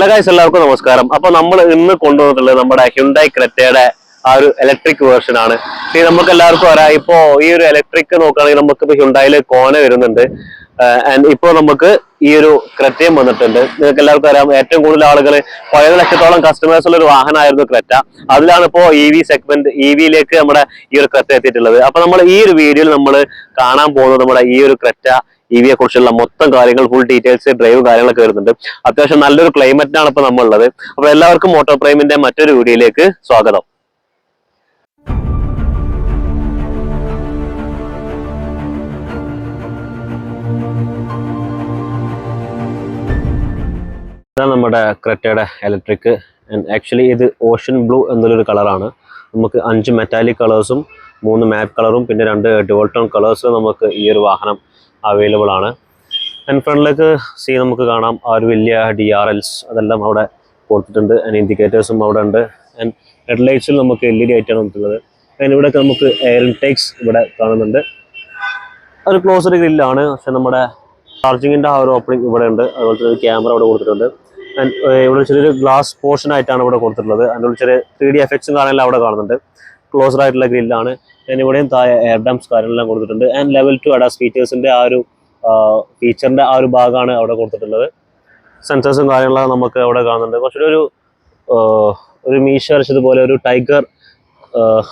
Hello guys എല്ലാവർക്കും നമസ്കാരം. അപ്പൊ നമ്മൾ ഇന്ന് കൊണ്ടുവന്നിട്ടുള്ളത് നമ്മുടെ ഹ്യുണ്ടായി ക്രെറ്റയുടെ ആ ഒരു ഇലക്ട്രിക് വേർഷൻ ആണ്. ഈ നമുക്ക് എല്ലാവർക്കും അറിയാം ഇപ്പോ ഈ ഒരു ഇലക്ട്രിക് നോക്കുകയാണെങ്കിൽ നമുക്ക് ഇപ്പൊ ഹ്യുണ്ടായിൽ കോന വരുന്നുണ്ട്. ആൻഡ് ഇപ്പോൾ നമുക്ക് ഈ ഒരു ക്രെറ്റയും വന്നിട്ടുണ്ട്. നിങ്ങൾക്ക് എല്ലാവർക്കും അറിയാം ഏറ്റവും കൂടുതൽ ആളുകൾ പതിനൊന്ന് ലക്ഷത്തോളം കസ്റ്റമേഴ്സ് ഉള്ള ഒരു വാഹനമായിരുന്നു ക്രെറ്റ അതിലാണ് ഇപ്പോ ഇ വി സെഗ്മെന്റ് ഇ വിയിലേക്ക് നമ്മുടെ ഈ ഒരു ക്രെറ്റ എത്തിയിട്ടുള്ളത്. അപ്പൊ നമ്മൾ ഈ ഒരു വീഡിയോയിൽ നമ്മൾ കാണാൻ പോകുന്നത് നമ്മുടെ ഈ ഒരു ക്രെറ്റ ഇ വിയെ കുറിച്ചുള്ള മൊത്തം കാര്യങ്ങൾ ഫുൾ ഡീറ്റെയിൽസ് ഡ്രൈവ് കാര്യങ്ങളൊക്കെ വരുന്നുണ്ട്. അത്യാവശ്യം നല്ലൊരു ക്ലൈമറ്റിനാണ് ഇപ്പൊ നമ്മളുള്ളത്. അപ്പൊ എല്ലാവർക്കും മോട്ടോർ പ്രൈമിന്റെ മറ്റൊരു വീഡിയോയിലേക്ക് സ്വാഗതം. ഇതാണ് നമ്മുടെ ക്രെറ്റയുടെ ഇലക്ട്രിക് ആക്ച്വലി ഇത് ഓഷൻ ബ്ലൂ എന്നുള്ളൊരു കളറാണ് നമുക്ക് അഞ്ച് മെറ്റാലിക് കളേഴ്സും മൂന്ന് മാറ്റ് കളറും പിന്നെ രണ്ട് ഡുവൽ കളേഴ്സും നമുക്ക് ഈ ഒരു വാഹനം അവൈലബിൾ ആണ്. ആൻഡ് ഫ്രണ്ടിലേക്ക് സീ നമുക്ക് കാണാം. ആ ഒരു വലിയ ഡി ആർ എൽസ് അതെല്ലാം അവിടെ കൊടുത്തിട്ടുണ്ട്. ആൻഡ് ഇൻഡിക്കേറ്റേഴ്സും അവിടെ ഉണ്ട്. ആൻഡ് ഹെഡ് ലൈറ്റ്സിൽ നമുക്ക് എൽ ഇ ഡി ആയിട്ടാണ് വന്നിട്ടുള്ളത്. ആൻഡ് ഇവിടെ നമുക്ക് എയർ ടേക്സ് ഇവിടെ കാണുന്നുണ്ട്. ഒരു ക്ലോസ്ഡ് ഗ്രില്ലാണ് പക്ഷെ നമ്മുടെ ചാർജിങ്ങിന്റെ ആ ഒരു ഓപ്പണിംഗ് ഇവിടെ ഉണ്ട്. അതുപോലെ തന്നെ ഒരു ക്യാമറ അവിടെ കൊടുത്തിട്ടുണ്ട്. ആൻഡ് ഇവിടെ ചെറിയൊരു ഗ്ലാസ് പോർഷൻ ആയിട്ടാണ് ഇവിടെ കൊടുത്തിട്ടുള്ളത്. അതിന്റെ ചെറിയ ത്രീ ഡി എഫക്ട്സും കാണാനെല്ലാം അവിടെ കാണുന്നുണ്ട്. ക്ലോസ്ഡ് ആയിട്ടുള്ള ഗ്രില്ലാണ് ആൻഡ് ഇവിടെയും താഴെ എയർ ഡംസ് കാര്യങ്ങളെല്ലാം കൊടുത്തിട്ടുണ്ട്. ആൻഡ് ലെവൽ ടു അഡാസ് ഫീച്ചേഴ്സിന്റെ ആ ഒരു ഫീച്ചറിന്റെ ആ ഒരു ഭാഗമാണ് അവിടെ കൊടുത്തിട്ടുള്ളത്. സെൻസേഴ്സും കാര്യങ്ങളൊക്കെ നമുക്ക് അവിടെ കാണുന്നുണ്ട്. കുറച്ചൊരു ഒരു ഒരു മീശ വരച്ചതുപോലെ ഒരു ടൈഗർ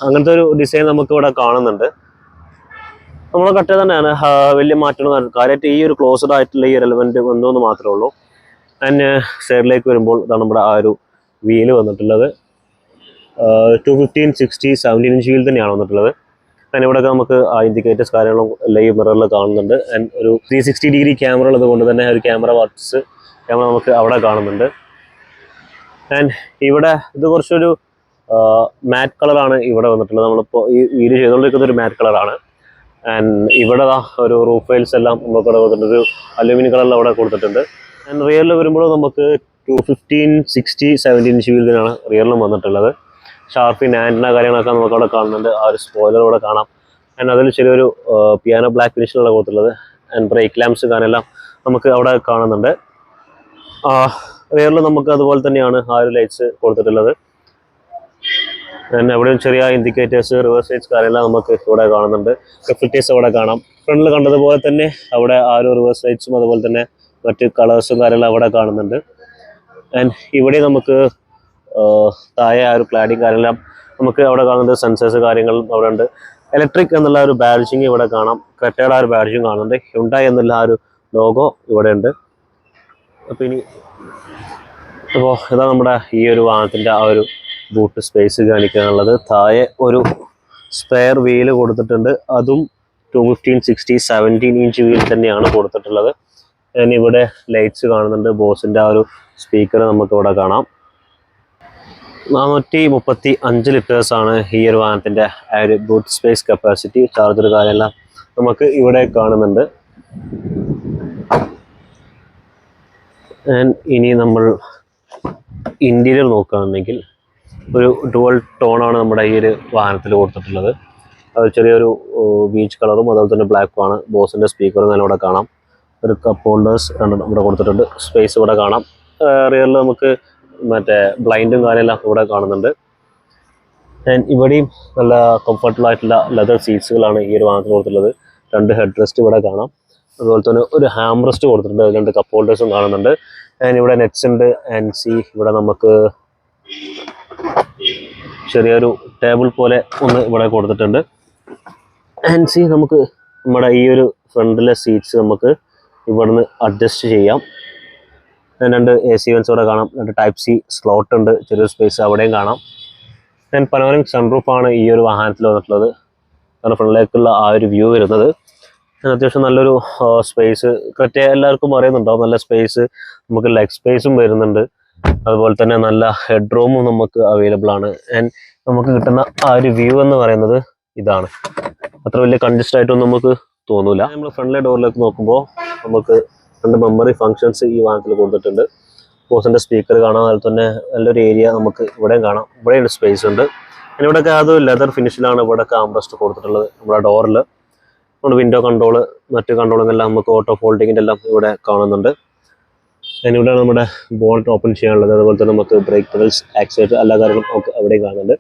അങ്ങനത്തെ ഒരു ഡിസൈൻ നമുക്ക് ഇവിടെ കാണുന്നുണ്ട്. നമ്മൾ കട്ട തന്നെയാണ്. വലിയ മാറ്റമൊന്നും കാര്യമായിട്ട് ഈ ഒരു ക്ലോസ്ഡ് ആയിട്ടുള്ള ഈ ഒരു എലമെന്റ് വന്നു മാത്രമേ ഉള്ളൂ. ആൻഡ് സൈഡിലേക്ക് വരുമ്പോൾ ഇതാണ് നമ്മുടെ ആ ഒരു വീൽ വന്നിട്ടുള്ളത്. Two fifteen sixty seventeen inch wheel തന്നെയാണ് വന്നിട്ടുള്ളത്. ആൻഡ് ഇവിടെയൊക്കെ നമുക്ക് ഇൻഡിക്കേറ്റേഴ്സ് കാര്യങ്ങളും ലൈവ് മിററിൽ കാണുന്നുണ്ട്. ആൻഡ് ഒരു ത്രീ സിക്സ്റ്റി ഡിഗ്രി ക്യാമറ ഉള്ളതുകൊണ്ട് തന്നെ ഒരു ക്യാമറ വാർട്ട്സ് ക്യാമറ നമുക്ക് അവിടെ കാണുന്നുണ്ട്. ആൻഡ് ഇവിടെ ഇത് കുറച്ചൊരു മാറ്റ് കളറാണ് ഇവിടെ വന്നിട്ടുള്ളത്. നമ്മളിപ്പോൾ ഈ വീഡിയോ ചെയ്തുകൊണ്ടിരിക്കുന്ന ഒരു മാറ്റ് കളറാണ് ആൻഡ് ഇവിടെ ഒരു റൂഫ് വെയിൽസ് എല്ലാം നമുക്ക് ഇവിടെ കൊടുത്തിട്ടുണ്ട്. ഒരു അലുമിനിയം കളറിൽ അവിടെ കൊടുത്തിട്ടുണ്ട്. ആൻഡ് റിയറിൽ വരുമ്പോൾ നമുക്ക് two fifteen sixty seventeen inch വീലിനാണ് റിയറിലും വന്നിട്ടുള്ളത്. ഷാർപ്പിൻ ആന്റിന കാര്യങ്ങളൊക്കെ നമുക്ക് അവിടെ കാണുന്നുണ്ട്. ആ ഒരു സ്പോയിലർ ഇവിടെ കാണാം. ആൻഡ് അതിൽ ചെറിയൊരു പിയാനോ ബ്ലാക്ക് ഫിനിഷിലുള്ള കൊടുത്തിട്ടുള്ളത്. ആൻഡ് ബ്രേക്ക് ലാംപ്സ് കാണെല്ലാം നമുക്ക് അവിടെ കാണുന്നുണ്ട്. റിയറിൽ നമുക്ക് അതുപോലെ തന്നെയാണ് ആ ഒരു ലൈറ്റ്സ് കൊടുത്തിട്ടുള്ളത്. ആൻഡ് എവിടെയും ചെറിയ ഇൻഡിക്കേറ്റേഴ്സ് റിവേഴ്സ് ലൈറ്റ്സ് കാര്യമെല്ലാം നമുക്ക് ഇവിടെ കാണുന്നുണ്ട്. റിഫ്ലക്റ്റേഴ്സ് അവിടെ കാണാം. ഫ്രണ്ടിൽ കണ്ടതുപോലെ തന്നെ അവിടെ ആ ഒരു റിവേഴ്സ് ലൈറ്റ്സും അതുപോലെ തന്നെ മറ്റ് കളേഴ്സും കാര്യമെല്ലാം അവിടെ കാണുന്നുണ്ട്. ആൻഡ് ഇവിടെ നമുക്ക് താഴെ ആ ഒരു ക്ലാഡിങ് കാര്യമെല്ലാം നമുക്ക് അവിടെ കാണുന്നത് സെൻസേഴ്സ് കാര്യങ്ങളും അവിടെ ഉണ്ട് ഇലക്ട്രിക് എന്നുള്ള ഒരു ബാഡ്ജിങ് ഇവിടെ കാണാം. ക്രെറ്റയുടെ ആ ഒരു ബാഡ്ജിങ് കാണുന്നുണ്ട്. ഹ്യുണ്ടായി എന്നുള്ള ആ ഒരു ലോഗോ ഇവിടെ ഉണ്ട് അപ്പോൾ ഇനി അപ്പോൾ ഇതാ നമ്മുടെ ഈ ഒരു വാഹനത്തിന്റെ ആ ഒരു ബൂട്ട് സ്പേസ് കാണിക്കാനുള്ളത്. താഴെ ഒരു സ്പെയർ വീൽ കൊടുത്തിട്ടുണ്ട്. അതും two fifteen sixty seventeen inch wheel തന്നെയാണ് കൊടുത്തിട്ടുള്ളത്. ഇവിടെ ലൈറ്റ്സ് കാണുന്നുണ്ട്. ബോസിന്റെ ആ ഒരു സ്പീക്കർ നമുക്ക് ഇവിടെ കാണാം. നാനൂറ്റി മുപ്പത്തി അഞ്ച് ലിറ്റേഴ്സ് ആണ് ഈ ഒരു വാഹനത്തിന്റെ ആ ഒരു ബൂട്ട് സ്പേസ് കപ്പാസിറ്റി ചാർജർ കാര്യമെല്ലാം നമുക്ക് ഇവിടെ കാണുന്നുണ്ട്. ആൻഡ് ഇനി നമ്മൾ ഇന്റീരിയർ നോക്കുകയാണെങ്കിൽ ഒരു ഡുവൽ ടോണാണ് നമ്മുടെ ഈ ഒരു വാഹനത്തിൽ കൊടുത്തിട്ടുള്ളത്. അത് ചെറിയൊരു ബീച്ച് കളറും അതുപോലെ തന്നെ ബ്ലാക്കും ആണ്. ബോസിന്റെ സ്പീക്കറും നല്ല കാണാം. ഒരു കപ്പ് ഹോൾഡേഴ്സ് രണ്ടെണ്ണം ഇവിടെ കൊടുത്തിട്ടുണ്ട്. സ്പേസ് ഇവിടെ കാണാം. റിയറിൽ നമുക്ക് മറ്റേ ബ്ലൈൻഡും കാര്യമെല്ലാം കൂടെ കാണുന്നുണ്ട്. ആൻഡ് ഇവിടെയും നല്ല കംഫർട്ടബിൾ ആയിട്ടുള്ള ലെതർ സീറ്റ്സുകളാണ് ഈ ഒരു വാഹനത്തിന് കൊടുത്തിട്ടുള്ളത്. രണ്ട് ഹെഡ് റെസ്റ്റ് ഇവിടെ കാണാം. അതുപോലെ തന്നെ ഒരു ഹാം റെസ്റ്റ് കൊടുത്തിട്ടുണ്ട് രണ്ട് കപ്പ് ഹോൾഡേഴ്സും കാണുന്നുണ്ട്. ആൻഡ് ഇവിടെ നെറ്റ്സ് ഉണ്ട്. ആൻഡ് സി ഇവിടെ നമുക്ക് ചെറിയൊരു ടേബിൾ പോലെ ഒന്ന് ഇവിടെ കൊടുത്തിട്ടുണ്ട്. ആൻഡ് സി നമുക്ക് നമ്മുടെ ഈ ഒരു ഫ്രണ്ടിലെ സീറ്റ്സ് നമുക്ക് ഇവിടുന്ന് അഡ്ജസ്റ്റ് ചെയ്യാം. രണ്ട് എ സി വെൻസ് ഇവിടെ കാണാം. രണ്ട് ടൈപ്പ് സി സ്ലോട്ട് ഉണ്ട്. ചെറിയൊരു സ്പേസ് അവിടെയും കാണാം. ഞാൻ സൺറൂഫ് ആണ് ഈ ഒരു വാഹനത്തിൽ വന്നിട്ടുള്ളത്. കാരണം ഫ്രണ്ടിലേക്കുള്ള ആ ഒരു വ്യൂ വരുന്നത്. അത്യാവശ്യം നല്ലൊരു സ്പേസ് കൃത്യ എല്ലാവർക്കും അറിയുന്നുണ്ടാവും. നല്ല സ്പേസ് നമുക്ക് ലെഗ് സ്പേസും വരുന്നുണ്ട്. അതുപോലെ തന്നെ നല്ല ഹെഡ് റൂമും നമുക്ക് അവൈലബിൾ ആണ്. ആൻഡ് നമുക്ക് കിട്ടുന്ന ആ ഒരു വ്യൂ എന്ന് പറയുന്നത് ഇതാണ്. അത്ര വലിയ കൺജസ്റ്റ് ആയിട്ടൊന്നും നമുക്ക് തോന്നൂല. നമ്മൾ ഫ്രണ്ടിലെ ഡോറിലേക്ക് നോക്കുമ്പോൾ നമുക്ക് രണ്ട് മെമ്മറി ഫങ്ഷൻസ് ഈ വാഹനത്തിൽ കൊടുത്തിട്ടുണ്ട്. ബോസിന്റെ സ്പീക്കർ കാണാം അതുപോലെ തന്നെ നല്ലൊരു ഏരിയ നമുക്ക് ഇവിടെയും കാണാം. ഇവിടെയും സ്പേസ് ഉണ്ട്. പിന്നെ ഇവിടെയൊക്കെ അത് ലെതർ ഫിനിഷിലാണ് ഇവിടെ ആംബ്രസ്റ്റ് കൊടുത്തിട്ടുള്ളത് നമ്മുടെ ഡോറിൽ നമ്മുടെ വിൻഡോ കൺട്രോൾ മറ്റ് കൺട്രോളും എല്ലാം നമുക്ക് ഓട്ടോ ഫോൾഡിങ്ങിന്റെ എല്ലാം ഇവിടെ കാണുന്നുണ്ട്. ഇവിടെ നമ്മുടെ ബോൾട്ട് ഓപ്പൺ ചെയ്യാനുള്ളത്. അതുപോലെ തന്നെ നമുക്ക് ബ്രേക്ക് പെഡൽസ് ആക്സിലേറ്റർ എല്ലാ കാര്യങ്ങളും ഒക്കെ അവിടെയും കാണുന്നുണ്ട്.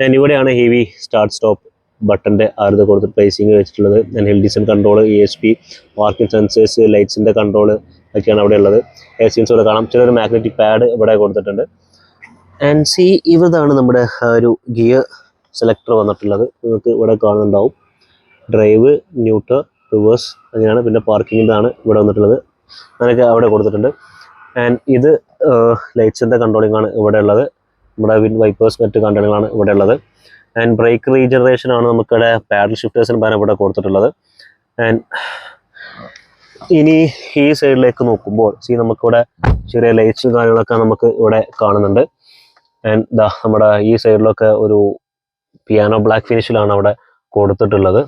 ഞാൻ ഇവിടെയാണ് ഹെവി സ്റ്റാർട്ട് സ്റ്റോപ്പ് ബട്ടന്റെ ആരുത് കൊടുത്ത് പ്ലേസിങ് വെച്ചിട്ടുള്ളത്. ഞാൻ hill descent control E S P parking sensors ലൈറ്റ്സിന്റെ control ഒക്കെയാണ് അവിടെ ഉള്ളത്. എ സീൻസ് ഇവിടെ കാണാം. ചെറിയൊരു മാഗ്നറ്റിക് പാഡ് ഇവിടെ കൊടുത്തിട്ടുണ്ട്. ആൻഡ് സി ഇവതാണ് നമ്മുടെ ഒരു ഗിയർ സെലക്ടർ വന്നിട്ടുള്ളത്. നിങ്ങൾക്ക് ഇവിടെ കാണുന്നുണ്ടാവും. ഡ്രൈവ് ന്യൂട്ടർ റിവേഴ്സ് അങ്ങനെയാണ്. പിന്നെ പാർക്കിങ്ങിന്റെതാണ് ഇവിടെ വന്നിട്ടുള്ളത്. അങ്ങനെയൊക്കെ അവിടെ കൊടുത്തിട്ടുണ്ട്. ആൻഡ് ഇത് ലൈറ്റ്സിന്റെ കൺട്രോളിംഗ് ആണ് ഇവിടെ ഉള്ളത്. നമ്മുടെ വിൻ വൈപ്പേഴ്സ് മറ്റ് കൺട്രോളിംഗ് ഇവിടെ ഉള്ളത്. ആൻഡ് ബ്രേക്ക് റീജനറേഷൻ ആണ് നമുക്കിവിടെ പാഡൽ ഷിഫ്റ്റേഴ്സിന് പകരം ഇവിടെ കൊടുത്തിട്ടുള്ളത്. ആൻഡ് ഇനി ഈ സൈഡിലേക്ക് നോക്കുമ്പോൾ സി നമുക്കിവിടെ ചെറിയ ലൈറ്റ്സും കാര്യങ്ങളൊക്കെ നമുക്ക് ഇവിടെ കാണുന്നുണ്ട്. ആൻഡ് ദാ നമ്മുടെ ഈ സൈഡിലൊക്കെ ഒരു പിയാനോ ബ്ലാക്ക് ഫിനിഷിലാണ് അവിടെ കൊടുത്തിട്ടുള്ളത്.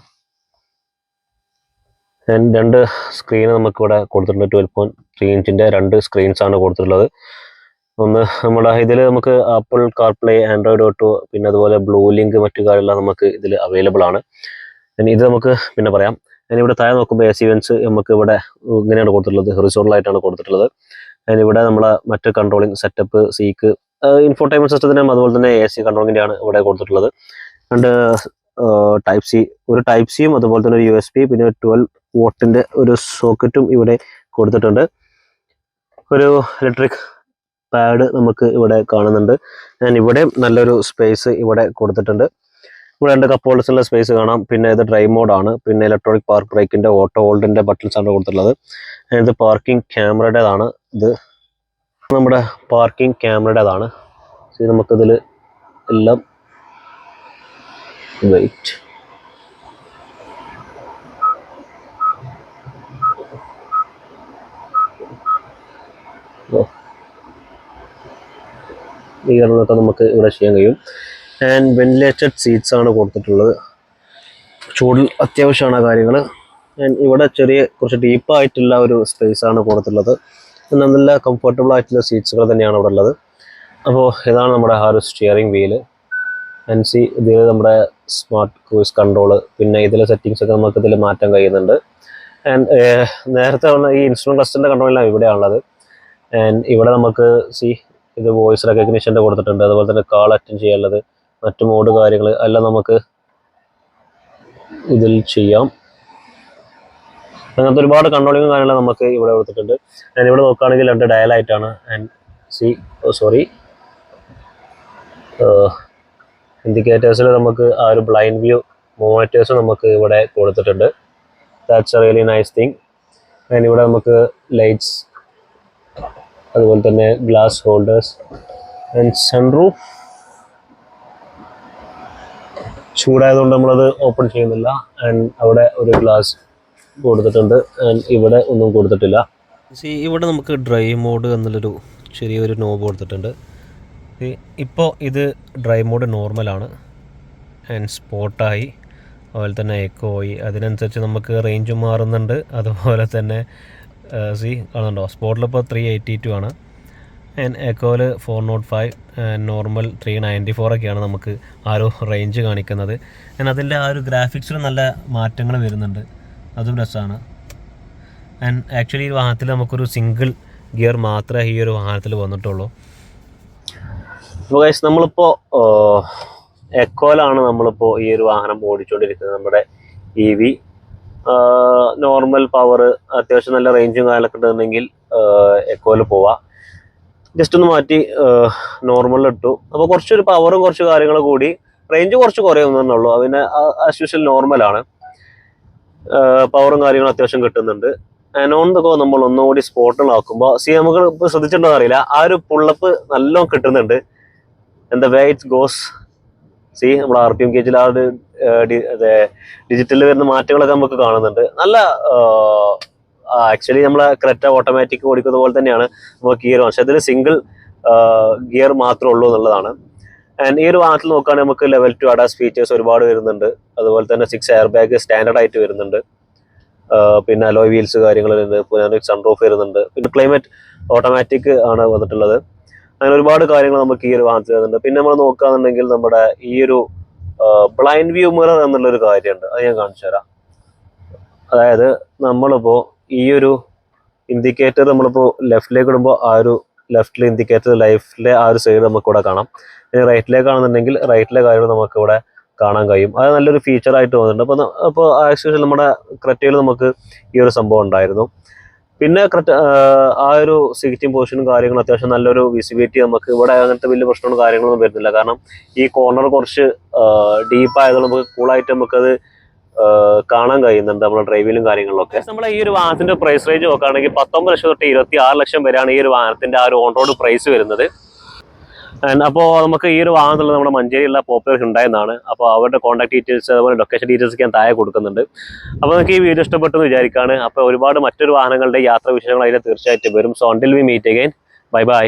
ആൻഡ് രണ്ട് സ്ക്രീന് നമുക്കിവിടെ കൊടുത്തിട്ടുണ്ട്. ട്വൽവ് പോയിന്റ് ത്രീ ഇഞ്ചിന്റെ രണ്ട് സ്ക്രീൻസ് ആണ് കൊടുത്തിട്ടുള്ളത്. ഒന്ന് നമ്മുടെ ഇതിൽ നമുക്ക് ആപ്പിൾ കാർപ്ലേ ആൻഡ്രോയിഡ് ഓട്ടോ പിന്നെ അതുപോലെ ബ്ലൂ ലിങ്ക് മറ്റു കാര്യമെല്ലാം നമുക്ക് ഇതിൽ അവൈലബിൾ ആണ്. ഇത് നമുക്ക് പിന്നെ പറയാം. ഇവിടെ താഴെ നോക്കുമ്പോൾ എ സി വെൻസ് നമുക്ക് ഇവിടെ ഇങ്ങനെയാണ് കൊടുത്തിട്ടുള്ളത്. ഹെറിസോണലായിട്ടാണ് കൊടുത്തിട്ടുള്ളത്. അതിന് ഇവിടെ നമ്മളെ മറ്റ് കൺട്രോളിങ് സെറ്റപ്പ് സീക്ക് ഇൻഫോർടൈൻമെന്റ് സിസ്റ്റത്തിനും അതുപോലെ തന്നെ എ സി കൺട്രോളിന്റെയാണ് ഇവിടെ കൊടുത്തിട്ടുള്ളത്. രണ്ട് ടൈപ്പ് സി ഒരു ടൈപ്പ് സിയും അതുപോലെ തന്നെ ഒരു യു എസ് പി പിന്നെ ട്വൽവ് വോട്ടിന്റെ ഒരു സോക്കറ്റും ഇവിടെ കൊടുത്തിട്ടുണ്ട്. ഒരു ഇലക്ട്രിക് പാഡ് നമുക്ക് ഇവിടെ കാണുന്നുണ്ട്. ഞാൻ ഇവിടെ നല്ലൊരു സ്പേസ് ഇവിടെ കൊടുത്തിട്ടുണ്ട്. ഇവിടെ രണ്ട് കപ്പ് ഹോൾഡേഴ്സിനുള്ള സ്പേസ് കാണാം. പിന്നെ ഇത് ഡ്രൈവ് മോഡാണ് പിന്നെ ഇലക്ട്രോണിക് പാർക്ക് ബ്രേക്കിന്റെ ഓട്ടോ ഹോൾഡിന്റെ ബട്ടൺസാണ് കൊടുത്തിട്ടുള്ളത്. ഇത് പാർക്കിംഗ് ക്യാമറയുടേതാണ് ഇത് നമ്മുടെ പാർക്കിംഗ് ക്യാമറയുടേതാണ് നമുക്കിതിൽ എല്ലാം വെയിറ്റ് ഇറങ്ങൊക്കെ നമുക്ക് ഇവിടെ ചെയ്യാൻ കഴിയും. ആൻഡ് വെന്റിലേറ്റഡ് സീറ്റ്സ് ആണ് കൊടുത്തിട്ടുള്ളത്. ചൂടിൽ അത്യാവശ്യമാണ് ആ കാര്യങ്ങൾ ആൻഡ് ഇവിടെ ചെറിയ കുറച്ച് ഡീപ്പായിട്ടുള്ള ഒരു സ്പേസ് ആണ് കൊടുത്തിട്ടുള്ളത്. നല്ല കംഫർട്ടബിൾ ആയിട്ടുള്ള സീറ്റ്സുകൾ തന്നെയാണ് ഇവിടെ ഉള്ളത്. അപ്പോൾ ഇതാണ് നമ്മുടെ ആ ഒരു സ്റ്റിയറിംഗ് വീൽ ആൻഡ് സി ഇതിൽ നമ്മുടെ സ്മാർട്ട് ക്രൂസ് കൺട്രോൾ പിന്നെ ഇതിലെ സെറ്റിങ്സ് ഒക്കെ നമുക്ക് ഇതിൽ മാറ്റാൻ കഴിയുന്നുണ്ട്. ആൻഡ് നേരത്തെ ഉള്ള ഈ ഇൻസ്ട്രുമെന്റ് ക്ലസ്റ്ററിന്റെ കൺട്രോളിലാണ് ഇവിടെയാണുള്ളത് ആൻഡ് ഇവിടെ നമുക്ക് സി ഇത് വോയിസ് റെക്കഗ്നീഷന്റെ കൊടുത്തിട്ടുണ്ട്. അതുപോലെ തന്നെ കാൾ അറ്റൻഡ് ചെയ്യാനുള്ളത് മറ്റു മോഡ് കാര്യങ്ങൾ എല്ലാം നമുക്ക് ഇതിൽ ചെയ്യാം. അങ്ങനത്തെ ഒരുപാട് കൺട്രോളിങ്ങും കാര്യങ്ങളും നമുക്ക് ഇവിടെ കൊടുത്തിട്ടുണ്ട്. ഞാൻ ഇവിടെ നോക്കുകയാണെങ്കിൽ രണ്ട് ഡയലായിട്ടാണ് ആൻഡ് സി സോറി ഇൻഡിക്കേറ്റേഴ്സിൽ നമുക്ക് ആ ഒരു ബ്ലൈൻഡ് വ്യൂ മോണിറ്റേഴ്സ് നമുക്ക് ഇവിടെ കൊടുത്തിട്ടുണ്ട്. That's a really nice thing and ഇവിടെ നമുക്ക് ലൈറ്റ്സ് അതുപോലെ തന്നെ ഗ്ലാസ് ഹോൾഡേഴ്സ് ആൻഡ് സൺറൂഫ് ചൂടായതുകൊണ്ട് നമ്മളത് ഓപ്പൺ ചെയ്യുന്നില്ല. ആൻഡ് അവിടെ ഒരു ഗ്ലാസ് കൊടുത്തിട്ടുണ്ട്. ആൻഡ് ഇവിടെ ഒന്നും കൊടുത്തിട്ടില്ല. സി ഇവിടെ നമുക്ക് ഡ്രൈ മോഡ് എന്നുള്ളൊരു ചെറിയൊരു നോബ് കൊടുത്തിട്ടുണ്ട്. ഇപ്പോൾ ഇത് ഡ്രൈ മോഡ് നോർമലാണ് ആൻഡ് സ്പോട്ടായി അതുപോലെ തന്നെ എക്കോ ആയി. അതിനനുസരിച്ച് നമുക്ക് റേഞ്ച് മാറുന്നുണ്ട്. അതുപോലെ തന്നെ സി കാണുന്നുണ്ടോ? സ്പോട്ടിലിപ്പോൾ ത്രീ എയ്റ്റി ടു ആണ്. And എക്കോയിൽ four nought five normal three ninety four ഒക്കെയാണ് നമുക്ക് ആ ഒരു റേഞ്ച് കാണിക്കുന്നത്. ആൻഡ് അതിന്റെ ആ ഒരു ഗ്രാഫിക്സിൽ നല്ല മാറ്റങ്ങൾ വരുന്നുണ്ട്. അതും രസമാണ് ആൻഡ് ആക്ച്വലി ഈ വാഹനത്തിൽ നമുക്കൊരു സിംഗിൾ ഗിയർ മാത്രമേ ഈ ഒരു വാഹനത്തിൽ വന്നിട്ടുള്ളൂ. അപ്പോൾ ഗൈസ് നമ്മളിപ്പോൾ എക്കോയിലാണ് നമ്മളിപ്പോൾ ഈ ഒരു വാഹനം ഓടിച്ചുകൊണ്ടിരിക്കുന്നത് നമ്മുടെ ഇ വി നോർമൽ പവർ അത്യാവശ്യം നല്ല റേഞ്ചും കാലൊക്കെ ഉണ്ടെന്നുണ്ടെങ്കിൽ എക്കോയിൽ പോവാം. ജസ്റ്റ് ഒന്ന് മാറ്റി നോർമൽ ഇട്ടു. അപ്പോൾ കുറച്ചൊരു പവറും കുറച്ച് കാര്യങ്ങളും കൂടി റേഞ്ച് കുറച്ച് കുറയുന്നുള്ളൂ. അതിന് ആസ് യൂഷ്വൽ നോർമലാണ് പവറും കാര്യങ്ങളും അത്യാവശ്യം കിട്ടുന്നുണ്ട്. അനോണ്ടൊക്കെ നമ്മൾ ഒന്നുകൂടി സ്പോട്ടിലാക്കുമ്പോൾ സി നമുക്ക് ഇപ്പോൾ ശ്രദ്ധിച്ചിട്ടുണ്ടോ അറിയില്ല. ആ ഒരു പുള്ളപ്പ് നല്ലോണം കിട്ടുന്നുണ്ട്. എന്താ വേ ഇറ്റ്സ് ഗോസ് സി നമ്മുടെ ആർ പി എം കേജിൽ ആ ഡിജിറ്റലിൽ വരുന്ന മാറ്റങ്ങളൊക്കെ നമുക്ക് കാണുന്നുണ്ട്. നല്ല ആക്ച്വലി നമ്മളെ ക്രെറ്റ ഓട്ടോമാറ്റിക് ഓടിക്കുന്ന പോലെ തന്നെയാണ് നമുക്ക് ഗിയർ പക്ഷേ അതിൽ സിംഗിൾ ഗിയർ മാത്രമേ ഉള്ളൂ എന്നുള്ളതാണ്. ആൻഡ് ഈ ഒരു വാഹനത്തിൽ നോക്കുകയാണെങ്കിൽ നമുക്ക് ലെവൽ ടു അഡാസ് ഫീച്ചേഴ്സ് ഒരുപാട് വരുന്നുണ്ട്. അതുപോലെ തന്നെ സിക്സ് എയർ ബാഗ് സ്റ്റാൻഡേർഡ് ആയിട്ട് വരുന്നുണ്ട് പിന്നെ അലോയ് വീൽസ് കാര്യങ്ങളുണ്ട് പിന്നെ സൺറൂഫ് വരുന്നുണ്ട്. പിന്നെ ക്ലൈമറ്റ് ഓട്ടോമാറ്റിക് ആണ് വന്നിട്ടുള്ളത്. അങ്ങനെ ഒരുപാട് കാര്യങ്ങൾ നമുക്ക് ഈ ഒരു വാഹനത്തിൽ വരുന്നുണ്ട്. പിന്നെ നമ്മൾ നോക്കുകയാണെന്നുണ്ടെങ്കിൽ നമ്മുടെ ഈ ഒരു ബ്ലൈൻഡ് വ്യൂ മിറർ എന്നുള്ളൊരു കാര്യമുണ്ട്. അത് ഞാൻ കാണിച്ചു തരാം. അതായത് നമ്മളിപ്പോൾ ഈ ഒരു ഇൻഡിക്കേറ്റർ നമ്മളിപ്പോൾ ലെഫ്റ്റിലേക്ക് ഇടുമ്പോൾ ആ ഒരു ലെഫ്റ്റിലെ ഇൻഡിക്കേറ്റർ ലൈഫിലെ ആ ഒരു സൈഡ് നമുക്ക് ഇവിടെ കാണാം. ഇനി റൈറ്റിലേക്കാണെന്നുണ്ടെങ്കിൽ റൈറ്റിലെ കാര്യങ്ങൾ നമുക്ക് ഇവിടെ കാണാൻ കഴിയും. അത് നല്ലൊരു ഫീച്ചർ ആയിട്ട് തോന്നുന്നുണ്ട്. അപ്പോൾ അപ്പോൾ ആക്ച്വലി നമ്മുടെ ക്രെറ്റയിൽ നമുക്ക് ഈ ഒരു സംഭവം ഉണ്ടായിരുന്നു. പിന്നെ ആ ഒരു സീറ്റിംഗ് പൊസിഷനും കാര്യങ്ങളും അത്യാവശ്യം നല്ലൊരു വിസിബിലിറ്റി നമുക്ക് ഇവിടെ അങ്ങനത്തെ വലിയ പ്രശ്നങ്ങളും കാര്യങ്ങളൊന്നും വരുന്നില്ല. കാരണം ഈ കോർണർ കുറച്ച് ഡീപ്പ് ആയതുകൊണ്ട് നമുക്ക് കൂളായിട്ട് നമുക്കത് കാണാൻ കഴിയുന്നുണ്ട് നമ്മുടെ ഡ്രൈവിലും കാര്യങ്ങളിലൊക്കെ. നമ്മളെ ഈ ഒരു വാഹനത്തിന്റെ പ്രൈസ് റേഞ്ച് നോക്കുകയാണെങ്കിൽ പത്തൊമ്പത് ലക്ഷം തൊട്ട് ഇരുപത്തി ആറ് ലക്ഷം വരെയാണ് ഈ ഒരു വാഹനത്തിന്റെ ആ ഒരു ഓൺ റോഡ് പ്രൈസ് വരുന്നത്. അപ്പോൾ നമുക്ക് ഈ ഒരു വാഹനത്തിലുള്ള നമ്മുടെ മഞ്ചേരിയുള്ള പോപ്പുലർ ഉണ്ടായെന്നാണ്. അപ്പോൾ അവരുടെ കോൺടാക്ട് ഡീറ്റെയിൽസ് അതുപോലെ ലൊക്കേഷൻ ഡീറ്റെയിൽസ് ഞാൻ താഴെ കൊടുക്കുന്നുണ്ട്. അപ്പോൾ നമുക്ക് ഈ വീഡിയോ ഇഷ്ടപ്പെട്ടെന്ന് വിചാരിക്കുകയാണ് അപ്പോൾ ഒരുപാട് മറ്റൊരു വാഹനങ്ങളുടെ യാത്ര വിഷയങ്ങൾ അതിൽ തീർച്ചയായിട്ടും വരും. സോണ്ടിൽ we meet again bye bye